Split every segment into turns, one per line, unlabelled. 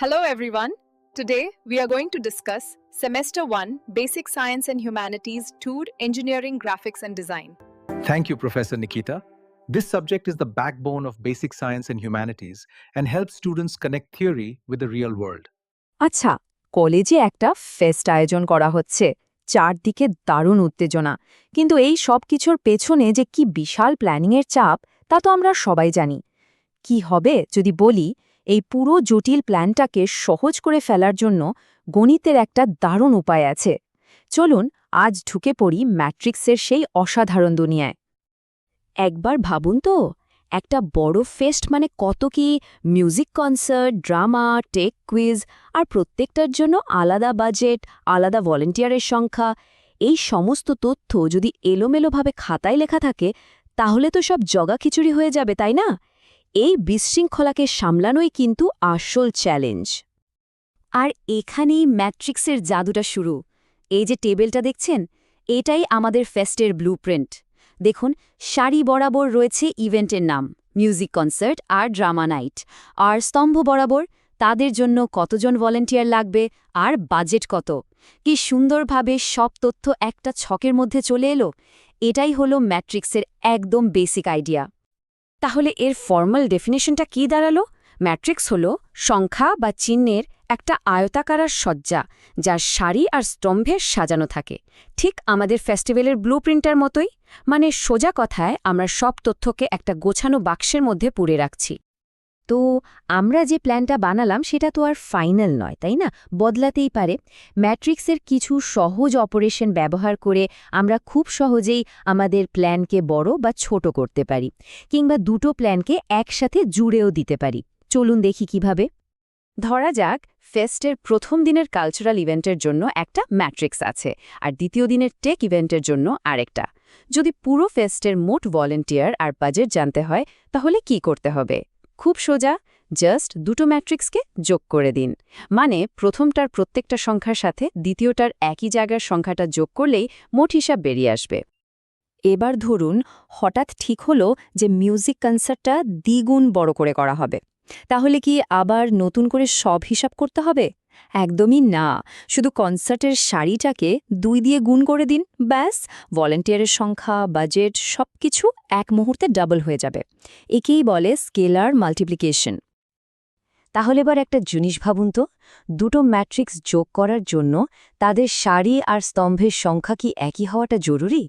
Hello, everyone. Today, we are going to discuss Semester 1 Basic Science and Humanities Tour Engineering, Graphics and Design.
Thank you, Professor Nikita. This subject is the backbone of basic science and humanities and helps students connect theory with the real world.
আচ্ছা কলেজে একটা fest আয়োজন করা হচ্ছে চারদিকে দারুণ উত্তেজনা কিন্তু এই সব কিছুর পেছনে যে কি বিশাল প্ল্যানিংয়ের চাপ তা তো আমরা সবাই জানি কি হবে যদি বলি এই পুরো জটিল প্ল্যানটাকে সহজ করে ফেলার জন্য গণিতের একটা দারুণ উপায় আছে। চলুন, আজ ঢুকে পড়ি ম্যাট্রিক্সের সেই অসাধারণ দুনিয়ায়। একবার ভাবুন তো, একটা বড় ফেস্ট মানে কত কি music concert, drama, tech quiz আর প্রত্যেকটার জন্য আলাদা বাজেট, আলাদা ভলেন্টিয়ারের সংখ্যা। এই সমস্ত তথ্য যদি এলোমেলোভাবে খাতায় লেখা থাকে, তাহলে তো সব জগা খিচুড়ি হয়ে যাবে, তাই না? এই বিশৃঙ্খলাকে সামলানোই কিন্তু আসল চ্যালেঞ্জ। আর এখানেই ম্যাট্রিক্সের জাদুটা শুরু। এই যে টেবিলটা দেখছেন, এটাই আমাদের ফেস্টের ব্লুপ্রিন্ট। দেখুন, সারি বরাবর রয়েছে ইভেন্টের নাম, মিউজিক কনসার্ট আর ড্রামা নাইট। আর স্তম্ভ বরাবর, তাদের জন্য কতজন ভলেন্টিয়ার লাগবে আর বাজেট কত? কি সুন্দরভাবে সব তথ্য একটা ছকের মধ্যে চলে এলো? এটাই হলো ম্যাট্রিক্সের একদম বেসিক আইডিয়া। তাহলে এর ফর্মাল ডেফিনেশনটা কি দাঁড়াল? ম্যাট্রিক্স হল সংখ্যা বা চিহ্নের একটা আয়তাকারার সজ্জা, যার শাড়ি আর স্তম্ভে সাজানো থাকে। ঠিক আমাদের ফেস্টিভ্যালের ব্লু প্রিন্টার মতোই। মানে সোজা কথায় আমরা সব তথ্যকে একটা গোছানো বাক্সের মধ্যে পুড়ে রাখছি। তো আমরা যে প্ল্যানটা বানালাম সেটা তো আর ফাইনাল নয়, তাই না? বদলাতেই পারে। ম্যাট্রিক্সের কিছু সহজ অপারেশন ব্যবহার করে আমরা খুব সহজেই আমাদের প্ল্যানকে বড় বা ছোট করতে পারি, কিংবা দুটো প্ল্যানকে একসাথে জুড়েও দিতে পারি। চলুন দেখি কীভাবে। ধরা যাক, ফেস্টের প্রথম দিনের কালচারাল ইভেন্টের জন্য একটা ম্যাট্রিক্স আছে, আর দ্বিতীয় দিনের টেক ইভেন্টের জন্য আরেকটা। যদি পুরো ফেস্টের মোট ভলেন্টিয়ার আর বাজেট জানতে হয়, তাহলে কি করতে হবে? খুব সোজা জাস্ট দুটো ম্যাট্রিক্সকে যোগ করে দিন। মানে প্রথমটার প্রত্যেকটা সংখ্যার সাথে দ্বিতীয়টার একই জায়গার সংখ্যাটা যোগ করলেই মোট হিসাব বেরিয়ে আসবে। এবার ধরুন, হঠাৎ ঠিক হলো যে মিউজিক কনসার্টটা দ্বিগুণ বড় করে করা হবে। তাহলে কি আবার নতুন করে সব হিসাব করতে হবে? একদমই না। শুধু কনসার্টের শাড়িটাকে দুই দিয়ে গুণ করে দিন, ব্যাস। ভলেন্টিয়ারের সংখ্যা, বাজেট, সবকিছু এক মুহূর্তে ডাবল হয়ে যাবে। একেই বলে স্কেলার মাল্টিপ্লিকেশন। তাহলে এবার একটা জিনিস ভাবুন তো, দুটো ম্যাট্রিক্স যোগ করার জন্য তাদের সারি আর স্তম্ভের সংখ্যা কি একই হওয়াটা জরুরি?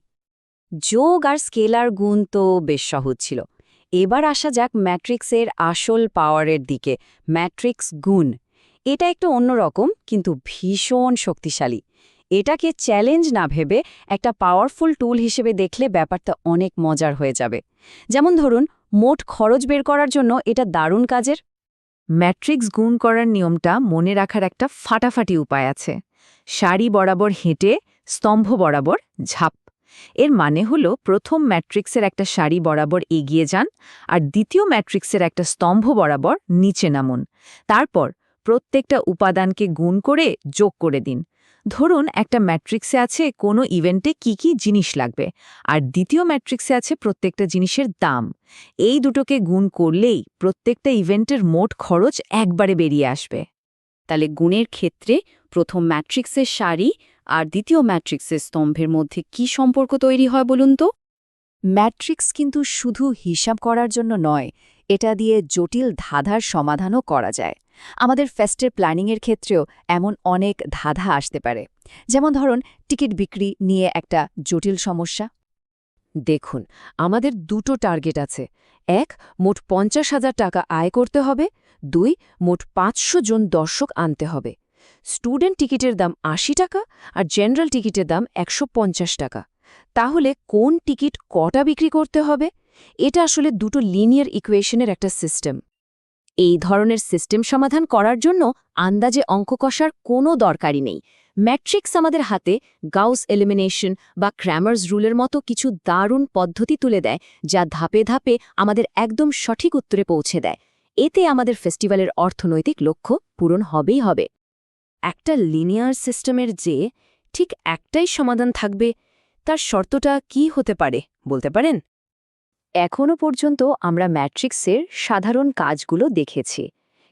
যোগ আর স্কেলার গুণ তো বেশ সহজ ছিল। এবার আসা যাক ম্যাট্রিক্সের আসল পাওয়ারের দিকে, ম্যাট্রিক্স গুণ। এটা একটু অন্যরকম, কিন্তু ভীষণ শক্তিশালী। এটাকে চ্যালেঞ্জ না ভেবে একটা পাওয়ারফুল টুল হিসেবে দেখলে ব্যাপারটা অনেক মজার হয়ে যাবে। যেমন ধরুন, মোট খরচ বের করার জন্য এটা দারুণ কাজের। ম্যাট্রিক্স গুণ করার নিয়মটা মনে রাখার একটা ফাটাফাটি উপায় আছে। সারি বরাবর হেঁটে, স্তম্ভ বরাবর ঝাপ। এর মানে হল প্রথম ম্যাট্রিক্সের একটা সারি বরাবর এগিয়ে যান আর দ্বিতীয় ম্যাট্রিক্সের একটা স্তম্ভ বরাবর নিচে নামুন। তারপর প্রত্যেকটা উপাদানকে গুণ করে যোগ করে দিন। ধরুন, একটা ম্যাট্রিক্সে আছে কোনো ইভেন্টে কি কি জিনিস লাগবে, আর দ্বিতীয় ম্যাট্রিক্সে আছে প্রত্যেকটা জিনিসের দাম। এই দুটোকে গুণ করলেই প্রত্যেকটা ইভেন্টের মোট খরচ একবারে বেরিয়ে আসবে। তাহলে গুণের ক্ষেত্রে প্রথম ম্যাট্রিক্সের সারি আর দ্বিতীয় ম্যাট্রিক্সের স্তম্ভের মধ্যে কি সম্পর্ক তৈরি হয় বলুন তো? ম্যাট্রিক্স কিন্তু শুধু হিসাব করার জন্য নয়, এটা দিয়ে জটিল ধাঁধার সমাধানও করা যায়। আমাদের ফেস্টের প্ল্যানিংয়ের ক্ষেত্রেও এমন অনেক ধাঁধা আসতে পারে। যেমন ধরুন, টিকিট বিক্রি নিয়ে একটা জটিল সমস্যা। দেখুন, আমাদের দুটো টার্গেট আছে। এক, মোট পঞ্চাশ হাজার টাকা আয় করতে হবে। দুই, মোট পাঁচশো জন দর্শক আনতে হবে। স্টুডেন্ট টিকিটের দাম আশি টাকা আর জেনারেল টিকিটের দাম একশো পঞ্চাশ টাকা। তাহলে কোন টিকিট কটা বিক্রি করতে হবে? এটা আসলে দুটো লিনিয়ার ইকুয়েশনের একটা সিস্টেম। এই ধরনের সিস্টেম সমাধান করার জন্য আন্দাজে অঙ্ক কষার কোনো দরকারই নেই। ম্যাট্রিক্স আমাদের হাতে গাউস এলিমিনেশন বা ক্র্যামার্স রুলের মতো কিছু দারুণ পদ্ধতি তুলে দেয়, যা ধাপে ধাপে আমাদের একদম সঠিক উত্তরে পৌঁছে দেয়। এতে আমাদের ফেস্টিভ্যালের অর্থনৈতিক লক্ষ্য পূরণ হবেই হবে। একটা লিনিয়ার সিস্টেমের যে ঠিক একটাই সমাধান থাকবে, তার শর্তটা কি হতে পারে বলতে পারেন? এখনও পর্যন্ত আমরা ম্যাট্রিক্সের সাধারণ কাজগুলো দেখেছি।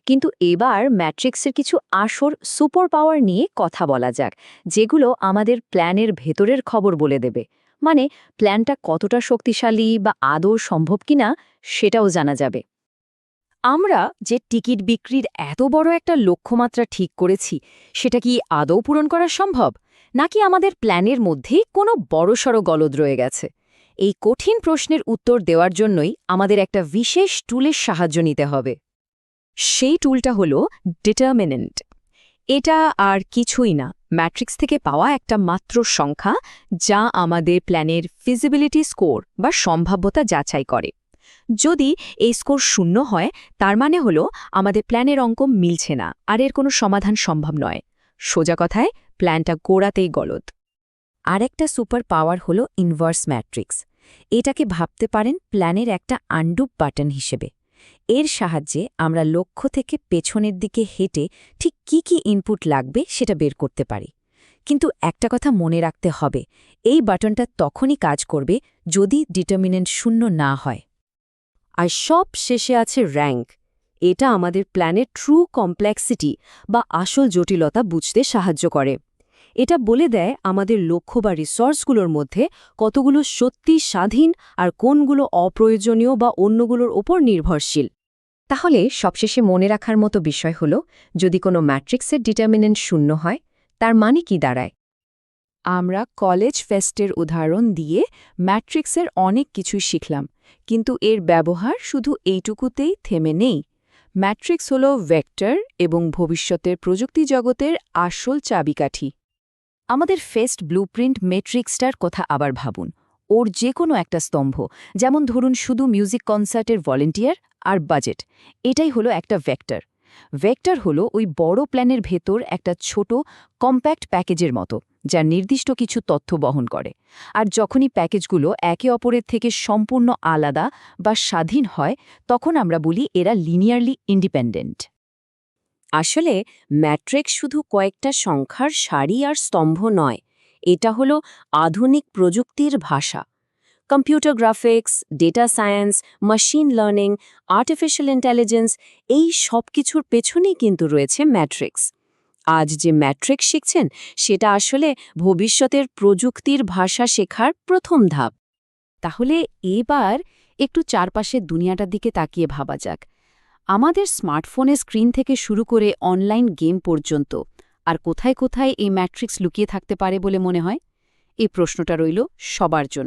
কিন্তু এবার ম্যাট্রিক্সের কিছু আসর সুপার পাওয়ার নিয়ে কথা বলা যাক, যেগুলো আমাদের প্ল্যানের ভেতরের খবর বলে দেবে। মানে প্ল্যানটা কতটা শক্তিশালী বা আদৌ সম্ভব কিনা সেটাও জানা যাবে। আমরা যে টিকিট বিক্রির এত বড় একটা লক্ষ্যমাত্রা ঠিক করেছি, সেটা কি আদৌ পূরণ করা সম্ভব? নাকি আমাদের প্ল্যানের মধ্যেই কোনো বড়সড় গলদ রয়ে গেছে? এই কঠিন প্রশ্নের উত্তর দেওয়ার জন্যই আমাদের একটা বিশেষ টুলের সাহায্য নিতে হবে। সেই টুলটা হল ডিটারমিনেন্ট এটা আর কিছুই না, ম্যাট্রিক্স থেকে পাওয়া একটা মাত্র সংখ্যা যা আমাদের প্ল্যানের ফিজিবিলিটি স্কোর বা সম্ভাব্যতা যাচাই করে। যদি এই স্কোর শূন্য হয়, তার মানে হলো আমাদের প্ল্যানের অঙ্ক মিলছে না, আর এর কোনো সমাধান সম্ভব নয়। সোজা কথায়, প্ল্যানটা গোড়াতেই গলদ। আরেকটা সুপার পাওয়ার হলো ইনভার্স ম্যাট্রিক্স। এটাকে ভাবতে পারেন প্ল্যানের একটা আন্ডুপ বাটন হিসেবে। এর সাহায্যে আমরা লক্ষ্য থেকে পেছনের দিকে হেঁটে ঠিক কি কি ইনপুট লাগবে সেটা বের করতে পারি। কিন্তু একটা কথা মনে রাখতে হবে, এই বাটনটা তখনই কাজ করবে যদি ডিটারমিনেন্ট শূন্য না হয়। আর সব শেষে আছে র্যাঙ্ক। এটা আমাদের প্ল্যানের ট্রু কমপ্লেক্সিটি বা আসল জটিলতা বুঝতে সাহায্য করে। এটা বলে দেয় আমাদের লক্ষ্য বা রিসোর্সগুলোর মধ্যে কতগুলো সত্যি স্বাধীন আর কোনগুলো অপ্রয়োজনীয় বা অন্যগুলোর ওপর নির্ভরশীল। তাহলে সবশেষে মনে রাখার মতো বিষয় হল, যদি কোনো ম্যাট্রিক্সের ডিটারমিনেন্ট শূন্য হয়, তার মানে কি দাঁড়ায়? আমরা কলেজ ফেস্টের উদাহরণ দিয়ে ম্যাট্রিক্সের অনেক কিছুই শিখলাম, কিন্তু এর ব্যবহার শুধু এইটুকুতেই থেমে নেই। ম্যাট্রিক্স হল ভেক্টর এবং ভবিষ্যতের প্রযুক্তি জগতের আসল চাবিকাঠি। আমাদের ফেস্ট ব্লুপ্রিন্ট মেট্রিক্সটার কথা আবার ভাবুন। ওর যে কোনো একটা স্তম্ভ, যেমন ধরুন শুধু মিউজিক কনসার্টের ভলেন্টিয়ার আর বাজেট, এটাই হলো একটা ভেক্টর। ভেক্টর হলো ওই বড় প্ল্যানের ভেতর একটা ছোট, কম্প্যাক্ট প্যাকেজের মতো, যা নির্দিষ্ট কিছু তথ্য বহন করে। আর যখনই প্যাকেজগুলো একে অপরের থেকে সম্পূর্ণ আলাদা বা স্বাধীন হয়, তখন আমরা বলি এরা লিনিয়ারলি ইন্ডিপেন্ডেন্ট। আসলে ম্যাট্রিক্স শুধু কয়েকটা সংখ্যার সারি আর স্তম্ভ নয়, এটা হলো আধুনিক প্রযুক্তির ভাষা। Computer graphics, data science, machine learning, artificial intelligence, এই সব কিছুর পেছনেই কিন্তু রয়েছে ম্যাট্রিক্স। আজ যে ম্যাট্রিক্স শিখছেন, সেটা আসলে ভবিষ্যতের প্রযুক্তির ভাষা শেখার প্রথম ধাপ। তাহলে এবার একটু চারপাশের দুনিয়াটার দিকে তাকিয়ে ভাবা যাক। আমাদের স্মার্টফোনের স্ক্রিন থেকে শুরু করে অনলাইন গেম পর্যন্ত, আর কোথায় কোথায় এই ম্যাট্রিক্স লুকিয়ে থাকতে পারে বলে মনে হয়? এই প্রশ্নটা রইল সবার জন্য।